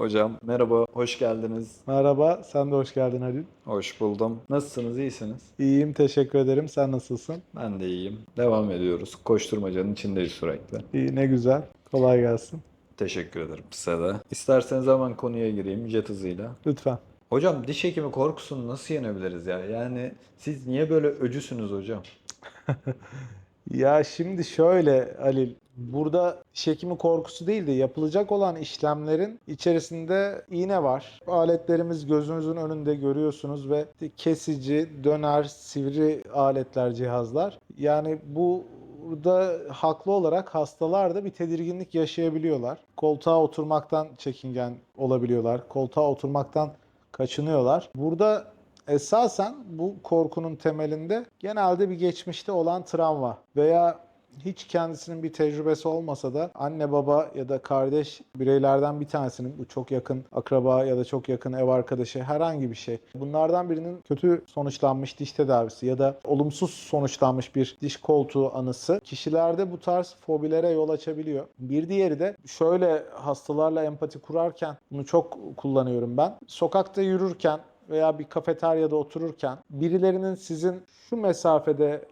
Hocam merhaba, hoş geldiniz. Merhaba, sen de hoş geldin Halil. Hoş buldum. Nasılsınız, iyisiniz? İyiyim, teşekkür ederim. Sen nasılsın? Ben de iyiyim. Devam ediyoruz. Koşturmacanın içindeyiz sürekli. İyi, ne güzel. Kolay gelsin. Teşekkür ederim size de. İsterseniz hemen konuya gireyim jet hızıyla. Lütfen. Hocam diş hekimi korkusunu nasıl yenebiliriz ya? Yani siz niye böyle öcüsünüz hocam? Ya şimdi şöyle Halil, burada diş korkusu değil de yapılacak olan işlemlerin içerisinde iğne var. Aletlerimiz gözünüzün önünde görüyorsunuz ve kesici, döner, sivri aletler, cihazlar. Yani bu burada haklı olarak hastalar da bir tedirginlik yaşayabiliyorlar. Koltuğa oturmaktan çekingen olabiliyorlar. Koltuğa oturmaktan kaçınıyorlar. Burada esasen bu korkunun temelinde genelde bir geçmişte olan travma veya hiç kendisinin bir tecrübesi olmasa da anne baba ya da kardeş bireylerden bir tanesinin bu çok yakın akraba ya da çok yakın ev arkadaşı herhangi bir şey. Bunlardan birinin kötü sonuçlanmış diş tedavisi ya da olumsuz sonuçlanmış bir diş koltuğu anısı kişilerde bu tarz fobilere yol açabiliyor. Bir diğeri de şöyle hastalarla empati kurarken bunu çok kullanıyorum ben. Sokakta yürürken veya bir kafeteryada otururken birilerinin sizin şu mesafede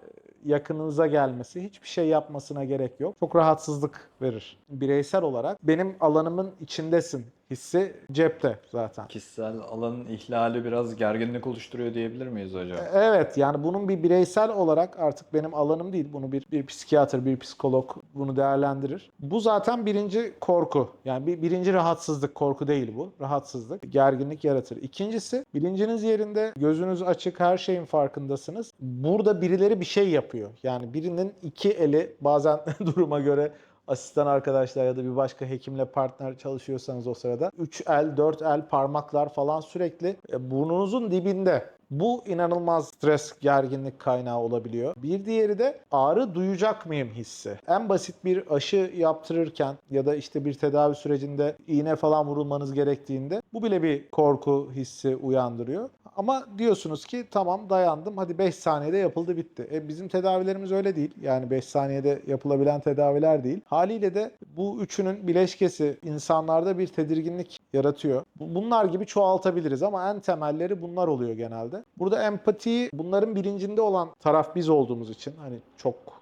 yakınınıza gelmesi, hiçbir şey yapmasına gerek yok. Çok rahatsızlık verir. Bireysel olarak benim alanımın içindesin hissi cepte zaten. Kişisel alanın ihlali biraz gerginlik oluşturuyor diyebilir miyiz hocam? Evet yani bunun bir bireysel olarak artık benim alanım değil. Bunu bir, bir psikiyatr, bir psikolog bunu değerlendirir. Bu zaten birinci korku. Yani bir, birinci rahatsızlık korku değil bu. Rahatsızlık, gerginlik yaratır. İkincisi bilinciniz yerinde, gözünüz açık, her şeyin farkındasınız. Burada birileri bir şey yapıyor. Yani birinin iki eli bazen duruma göre asistan arkadaşlar ya da bir başka hekimle partner çalışıyorsanız o sırada 3 el, 4 el, parmaklar falan sürekli e, burnunuzun dibinde. Bu inanılmaz stres, gerginlik kaynağı olabiliyor. Bir diğeri de ağrı duyacak mıyım hissi. En basit bir aşı yaptırırken ya da işte bir tedavi sürecinde iğne falan vurulmanız gerektiğinde bu bile bir korku hissi uyandırıyor. Ama diyorsunuz ki tamam dayandım hadi 5 saniyede yapıldı bitti. E bizim tedavilerimiz öyle değil. Yani 5 saniyede yapılabilen tedaviler değil. Haliyle de bu üçünün bileşkesi insanlarda bir tedirginlik yaratıyor. Bu- Bunlar gibi çoğaltabiliriz ama en temelleri bunlar oluyor genelde. Burada empatiyi bunların bilincinde olan taraf biz olduğumuz için hani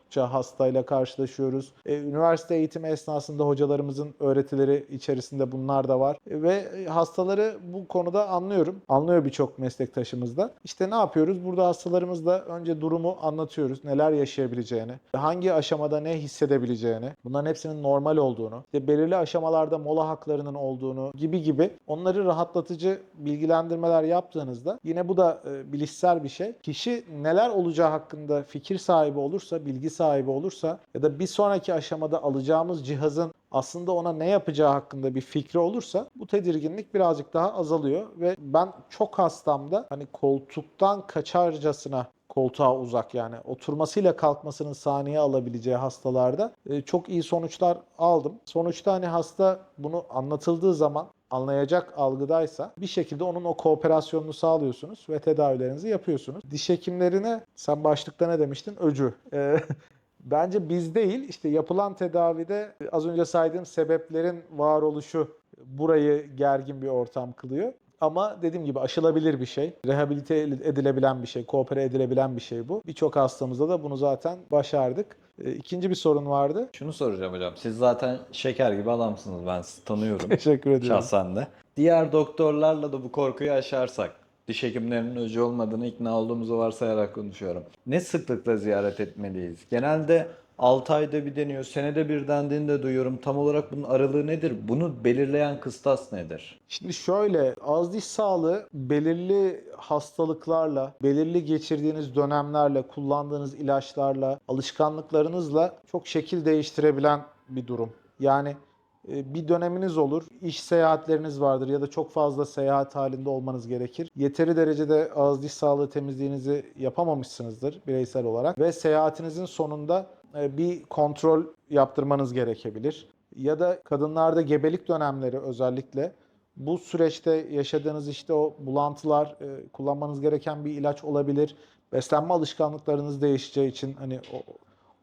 çokça hastayla karşılaşıyoruz. E, üniversite eğitimi esnasında hocalarımızın öğretileri içerisinde bunlar da var. E, ve e, hastaları bu konuda anlıyorum. Anlıyor birçok meslektaşımız da. İşte ne yapıyoruz? Burada hastalarımızla önce durumu anlatıyoruz. Neler yaşayabileceğini, hangi aşamada ne hissedebileceğini, bunların hepsinin normal olduğunu, işte belirli aşamalarda mola haklarının olduğunu gibi gibi onları rahatlatıcı bilgilendirmeler yaptığınızda yine bu da e, bilişsel bir şey. Kişi neler olacağı hakkında fikir sahibi olursa, bilgi sahibi olursa ya da bir sonraki aşamada alacağımız cihazın aslında ona ne yapacağı hakkında bir fikri olursa bu tedirginlik birazcık daha azalıyor ve ben çok hastamda hani koltuktan kaçarcasına koltuğa uzak yani oturmasıyla kalkmasının saniye alabileceği hastalarda e, çok iyi sonuçlar aldım. Sonuçta hani hasta bunu anlatıldığı zaman anlayacak algıdaysa bir şekilde onun o kooperasyonunu sağlıyorsunuz ve tedavilerinizi yapıyorsunuz. Diş hekimlerine sen başlıkta ne demiştin? Öcü. E, Bence biz değil işte yapılan tedavide az önce saydığım sebeplerin varoluşu burayı gergin bir ortam kılıyor. Ama dediğim gibi aşılabilir bir şey, rehabilite edilebilen bir şey, koopere edilebilen bir şey bu. Birçok hastamızda da bunu zaten başardık. E, İkinci bir sorun vardı. Şunu soracağım hocam. Siz zaten şeker gibi adamsınız. Ben sizi tanıyorum. Teşekkür ediyorum. Şahsen de. Diğer doktorlarla da bu korkuyu aşarsak, diş hekimlerinin öcü olmadığını ikna olduğumuzu varsayarak konuşuyorum. Ne sıklıkla ziyaret etmeliyiz? Genelde 6 ayda bir deniyor, senede bir dendiğini de duyuyorum. Tam olarak bunun aralığı nedir? Bunu belirleyen kıstas nedir? Şimdi şöyle ağız diş sağlığı belirli hastalıklarla, belirli geçirdiğiniz dönemlerle, kullandığınız ilaçlarla, alışkanlıklarınızla çok şekil değiştirebilen bir durum. Yani e, bir döneminiz olur, iş seyahatleriniz vardır ya da çok fazla seyahat halinde olmanız gerekir. Yeteri derecede ağız diş sağlığı temizliğinizi yapamamışsınızdır bireysel olarak ve seyahatinizin sonunda bir kontrol yaptırmanız gerekebilir. Ya da kadınlarda gebelik dönemleri özellikle bu süreçte yaşadığınız işte o bulantılar e, kullanmanız gereken bir ilaç olabilir. Beslenme alışkanlıklarınız değişeceği için hani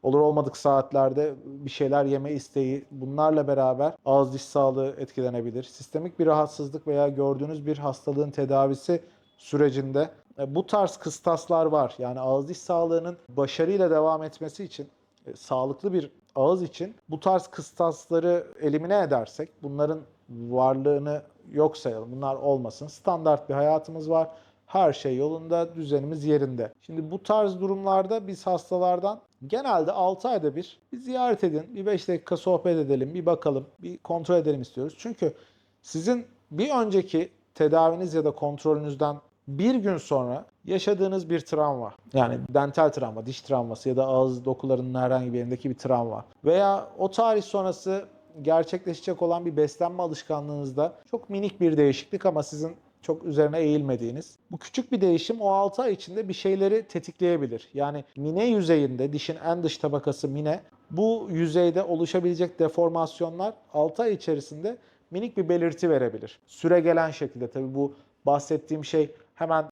olur olmadık saatlerde bir şeyler yeme isteği bunlarla beraber ağız diş sağlığı etkilenebilir. Sistemik bir rahatsızlık veya gördüğünüz bir hastalığın tedavisi sürecinde e, bu tarz kıstaslar var. Yani ağız diş sağlığının başarıyla devam etmesi için e, sağlıklı bir ağız için bu tarz kıstasları elimine edersek, bunların varlığını yok sayalım, bunlar olmasın. Standart bir hayatımız var. Her şey yolunda, düzenimiz yerinde. Şimdi bu tarz durumlarda biz hastalardan genelde 6 ayda bir bir ziyaret edin, bir 5 dakika sohbet edelim, bir bakalım, bir kontrol edelim istiyoruz. Çünkü sizin bir önceki tedaviniz ya da kontrolünüzden bir gün sonra yaşadığınız bir travma yani dental travma, diş travması ya da ağız dokularının herhangi bir yerindeki bir travma veya o tarih sonrası gerçekleşecek olan bir beslenme alışkanlığınızda çok minik bir değişiklik ama sizin çok üzerine eğilmediğiniz. Bu küçük bir değişim o 6 ay içinde bir şeyleri tetikleyebilir. Yani mine yüzeyinde, dişin en dış tabakası mine, bu yüzeyde oluşabilecek deformasyonlar 6 ay içerisinde minik bir belirti verebilir. Süre gelen şekilde tabii bu bahsettiğim şey hemen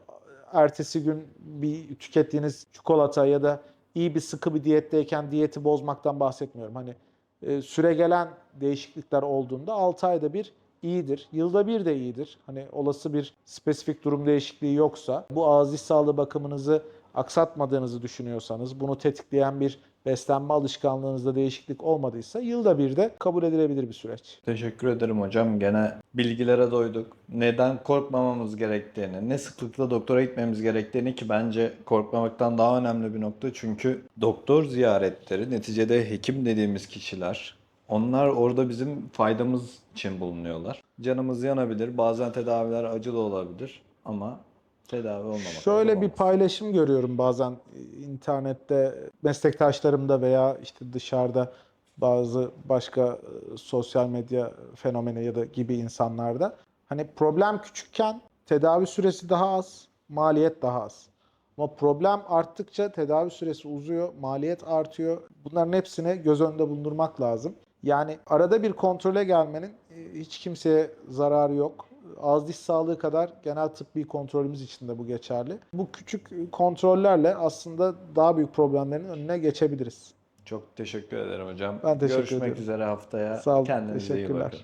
ertesi gün bir tükettiğiniz çikolata ya da iyi bir sıkı bir diyetteyken diyeti bozmaktan bahsetmiyorum. Hani e, süre gelen değişiklikler olduğunda 6 ayda bir iyidir. Yılda bir de iyidir. Hani olası bir spesifik durum değişikliği yoksa bu ağız diş sağlığı bakımınızı aksatmadığınızı düşünüyorsanız, bunu tetikleyen bir beslenme alışkanlığınızda değişiklik olmadıysa yılda bir de kabul edilebilir bir süreç. Teşekkür ederim hocam. Gene bilgilere doyduk. Neden korkmamamız gerektiğini, ne sıklıkla doktora gitmemiz gerektiğini ki bence korkmamaktan daha önemli bir nokta. Çünkü doktor ziyaretleri neticede hekim dediğimiz kişiler onlar orada bizim faydamız için bulunuyorlar. Canımız yanabilir. Bazen tedaviler acılı olabilir ama tedavi olmamak. Şöyle bir olmaz. paylaşım görüyorum bazen internette meslektaşlarımda veya işte dışarıda bazı başka e, sosyal medya fenomeni ya da gibi insanlarda. Hani problem küçükken tedavi süresi daha az, maliyet daha az. Ama problem arttıkça tedavi süresi uzuyor, maliyet artıyor. Bunların hepsini göz önünde bulundurmak lazım. Yani arada bir kontrole gelmenin e, hiç kimseye zararı yok. Ağız diş sağlığı kadar genel tıbbi kontrolümüz için de bu geçerli. Bu küçük kontrollerle aslında daha büyük problemlerin önüne geçebiliriz. Çok teşekkür ederim hocam. Ben teşekkür Görüşmek ediyorum. üzere haftaya. Sağ olun, Kendinize iyi teşekkürler. bakın.